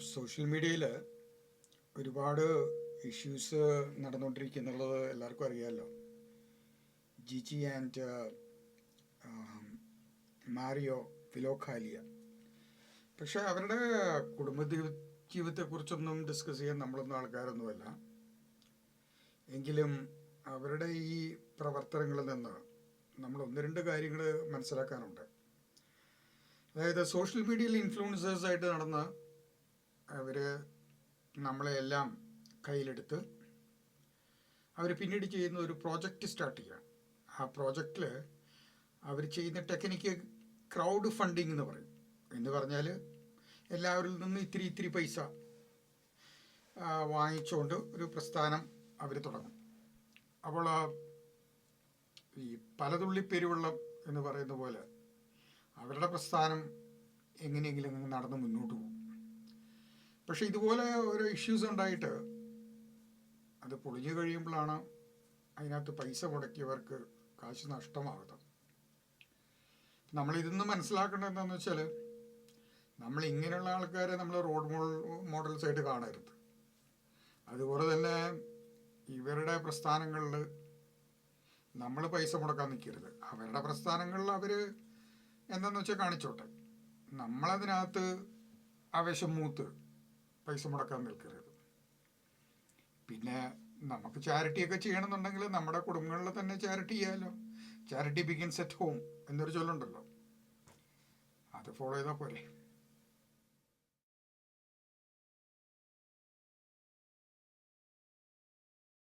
Social മീഡിയയിൽ ഒരുപാട് issues നടന്നുകൊണ്ടിരിക്കുന്നുള്ളത് എല്ലാവർക്കും അറിയാമല്ലോ ജിജി ആൻഡ് മാരിയോ ഫിലോഖാലിയ. പക്ഷെ അവരുടെ കുടുംബ ജീവ- ജീവിതത്തെക്കുറിച്ചൊന്നും ഡിസ്കസ് ചെയ്യാൻ നമ്മളൊന്നും ആൾക്കാരൊന്നുമല്ല. എങ്കിലും അവരുടെ ഈ പ്രവർത്തനങ്ങളിൽ നിന്ന് നമ്മൾ ഒന്ന് രണ്ട് കാര്യങ്ങൾ മനസ്സിലാക്കാനുണ്ട്. അതായത് സോഷ്യൽ മീഡിയയിൽ ഇൻഫ്ലുവൻസേഴ്സ് ആയിട്ട് നടന്ന് അവർ നമ്മളെ എല്ലാം കയ്യിലെടുത്ത് അവർ പിന്നീട് ചെയ്യുന്ന ഒരു പ്രോജക്റ്റ് സ്റ്റാർട്ട് ചെയ്യുക ആ പ്രോജക്റ്റിൽ അവർ ചെയ്യുന്ന ടെക്നിക്ക് ക്രൗഡ് ഫണ്ടിങ് എന്ന് പറയും. എന്ന് പറഞ്ഞാൽ എല്ലാവരിൽ നിന്നും ഇത്തിരി ഇത്തിരി പൈസ വാങ്ങിച്ചുകൊണ്ട് ഒരു പ്രസ്ഥാനം അവർ തുടങ്ങും. അപ്പോൾ ഈ പലതുള്ളി പെരുവെള്ളം എന്ന് പറയുന്ന പോലെ അവരുടെ പ്രസ്ഥാനം എങ്ങനെയെങ്കിലും നടന്ന് മുന്നോട്ട് പോകും. പക്ഷെ ഇതുപോലെ ഓരോ ഇഷ്യൂസ് ഉണ്ടായിട്ട് അത് പൊളിഞ്ഞു കഴിയുമ്പോഴാണ് അതിനകത്ത് പൈസ മുടക്കിയവർക്ക് കാശ് നഷ്ടമാകുന്നത്. നമ്മൾ ഇതൊന്ന് മനസ്സിലാക്കേണ്ടത് എന്താണെന്ന് വെച്ചാൽ നമ്മൾ ഇങ്ങനെയുള്ള ആൾക്കാരെ നമ്മൾ റോഡ് മോഡൽ മോഡൽസ് ആയിട്ട് കാണരുത്. അതുപോലെ തന്നെ ഇവരുടെ പ്രസ്ഥാനങ്ങളിൽ നമ്മൾ പൈസ മുടക്കാൻ നിൽക്കരുത് അവരുടെ പ്രസ്ഥാനങ്ങളിൽ അവർ എന്താണെന്ന് വെച്ചാൽ കാണിച്ചോട്ടെ. നമ്മളതിനകത്ത് ആവേശം മൂത്ത് പൈസ മുടക്കാൻ നിൽക്കരുത്. പിന്നെ നമുക്ക് ചാരിറ്റിയൊക്കെ ചെയ്യണമെന്നുണ്ടെങ്കിൽ നമ്മുടെ കുടുംബങ്ങളിൽ തന്നെ ചാരിറ്റി ചെയ്യാമല്ലോ ചാരിറ്റി ബിഗിൻസ് അറ്റ് ഹോം എന്നൊരു ചൊല്ലുണ്ടല്ലോ. അത് ഫോളോ ചെയ്താൽ പോരെ.